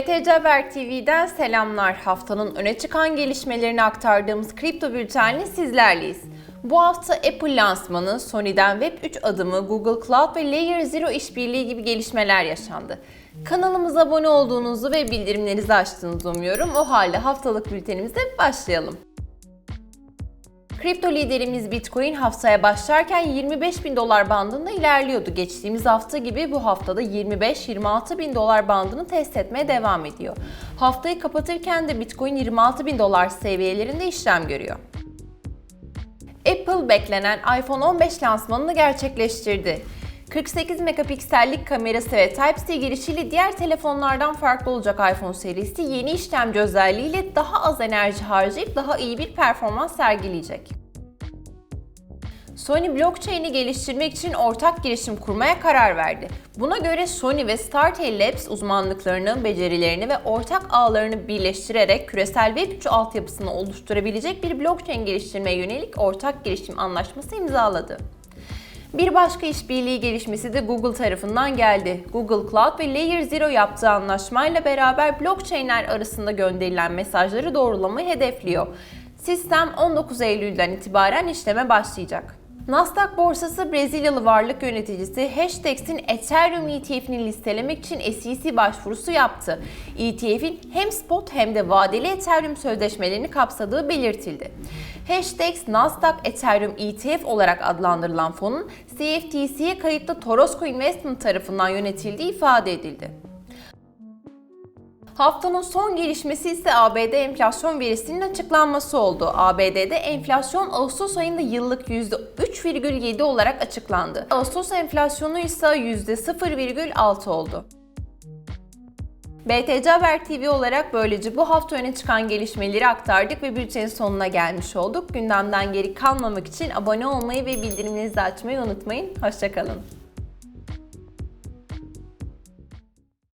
BTC Haber TV'den selamlar. Haftanın öne çıkan gelişmelerini aktardığımız kripto bültenle sizlerleyiz. Bu hafta Apple lansmanı, Sony'den Web3 adımı, Google Cloud ve Layer Zero işbirliği gibi gelişmeler yaşandı. Kanalımıza abone olduğunuzu ve bildirimlerinizi açtığınızı umuyorum. O halde haftalık bültenimize başlayalım. Kripto liderimiz Bitcoin haftaya başlarken 25 bin dolar bandında ilerliyordu. Geçtiğimiz hafta gibi bu haftada 25-26 bin dolar bandını test etmeye devam ediyor. Haftayı kapatırken de Bitcoin 26 bin dolar seviyelerinde işlem görüyor. Apple beklenen iPhone 15 lansmanını gerçekleştirdi. 48 megapiksellik kamerası ve Type-C girişiyle diğer telefonlardan farklı olacak iPhone serisi yeni işlemci özelliğiyle daha az enerji harcayıp daha iyi bir performans sergileyecek. Sony blockchain'i geliştirmek için ortak girişim kurmaya karar verdi. Buna göre Sony ve Startail Labs uzmanlıklarını, becerilerini ve ortak ağlarını birleştirerek küresel Web3 altyapısını oluşturabilecek bir blockchain geliştirmeye yönelik ortak girişim anlaşması imzaladı. Bir başka işbirliği gelişmesi de Google tarafından geldi. Google Cloud ve Layer Zero yaptığı anlaşmayla beraber blockchainler arasında gönderilen mesajları doğrulamayı hedefliyor. Sistem 19 Eylül'den itibaren işleme başlayacak. Nasdaq borsası Brezilyalı varlık yöneticisi Hashtags'in Ethereum ETF'ini listelemek için SEC başvurusu yaptı. ETF'in hem spot hem de vadeli Ethereum sözleşmelerini kapsadığı belirtildi. Hashtags Nasdaq Ethereum ETF olarak adlandırılan fonun CFTC'ye kayıtlı Torosco Investment tarafından yönetildiği ifade edildi. Haftanın son gelişmesi ise ABD enflasyon verisinin açıklanması oldu. ABD'de enflasyon Ağustos ayında yıllık %3,7 olarak açıklandı. Ağustos enflasyonu ise %0,6 oldu. BTC Haber TV olarak böylece bu hafta öne çıkan gelişmeleri aktardık ve bültenin sonuna gelmiş olduk. Gündemden geri kalmamak için abone olmayı ve bildirimlerinizi açmayı unutmayın. Hoşçakalın.